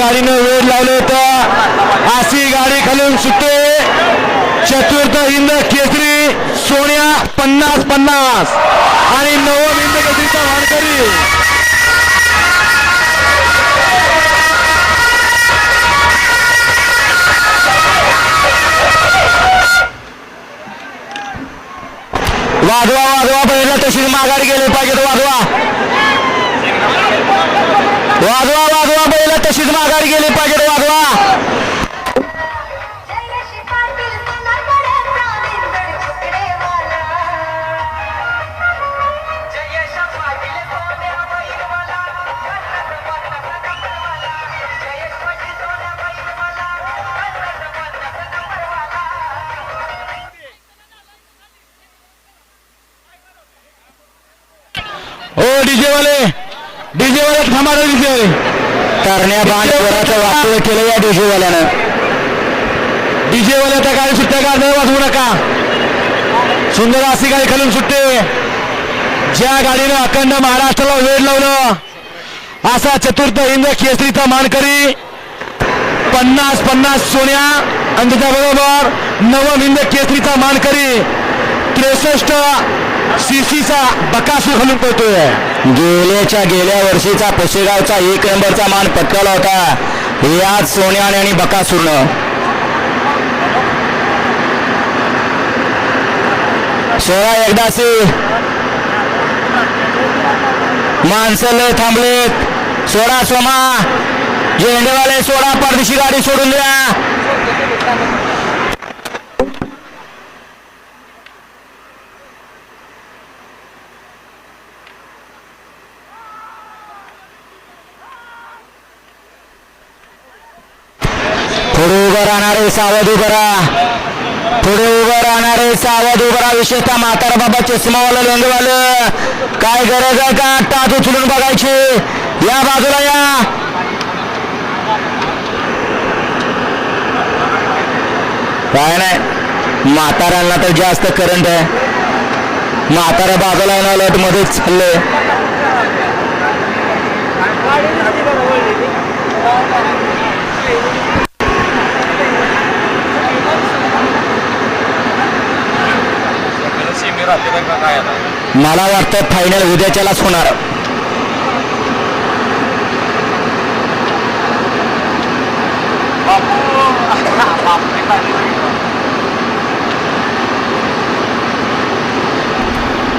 गाडीनं वेळ लावलं होतं. अशी गाडी खालून सुटते. चतुर्थ हिंद केसरी सोन्या पन्नास पन्नास. आणि नवम इंद केसरीचा वारकरी वाजवा वाजवा पहिला तशीच माघार गेले पाहिजेत वाजवा वाजवा वाजवा तशीच माघार गेली पाहिजे वाघवा डीजे वाले डीजे वाले थामा डीजे करण्या बाण वराचं वाटोळ केलं या डीजेवाल्यानं वाल्यानं. त्या गाडी सुट्ट्या गाडी वाजवू नका. सुंदर अशी गाडी खालून सुटते ज्या गाडीनं अखंड महाराष्ट्राला वेळ लावलं असा चतुर्थ हिंद केसरीचा मानकरी पन्नास पन्नास सोन्या आणि त्याच्याबरोबर नवम हिंद केसरीचा मानकरी त्रेसष्ट सीसीचा बकासूर घालून पळतोय. गेल्याच्या गेल्या वर्षीचा पुसेगावचा एक नंबरचा मान पटकावला होता. याच सोन्याने आणि बकासूरनं. सोळा एकदासी माणसं लय थांबलेत. सोडा सोमा. झेंडेवाले सोडा परदेशी गाडी सोडून द्या पुढे उभं राहणारे सावध उभं राहा पुढे उभं राहणारे सावध उभं राहा विशेषतः म्हातारा बाबा चष्मावाला लेंगवालं. काय गरज आहे का? ताज उचलून बघायची. या बाजूला या. काय नाही. म्हाताऱ्यांना तर जास्त करंट आहे. म्हातारा बाजूला येणार लट मध्येच मला वाटतं फायनल उद्याच्यालाच होणार.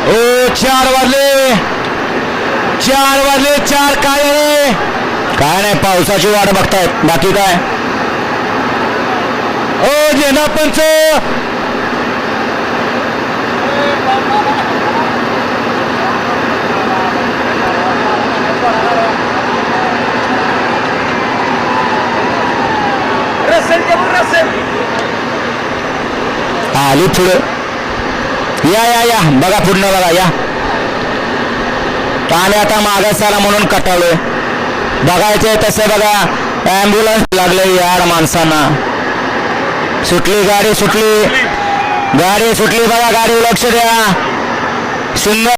ओ चार वाजले. चार वाजले चार काय आहे काय नाही पावसाची वाट बघतायत. बाकी काय? ओ जेना पंच! आली पुढं. या या या. बघा पुढनं बघा या. आणि आता मागास आला म्हणून कटाळलोय. बघायचंय तसं बघा. ॲम्ब्युलन्स लागले यार माणसांना. सुटली गाडी सुटली. गाडी सुटली बघा गाडी लक्ष द्या. सुंदर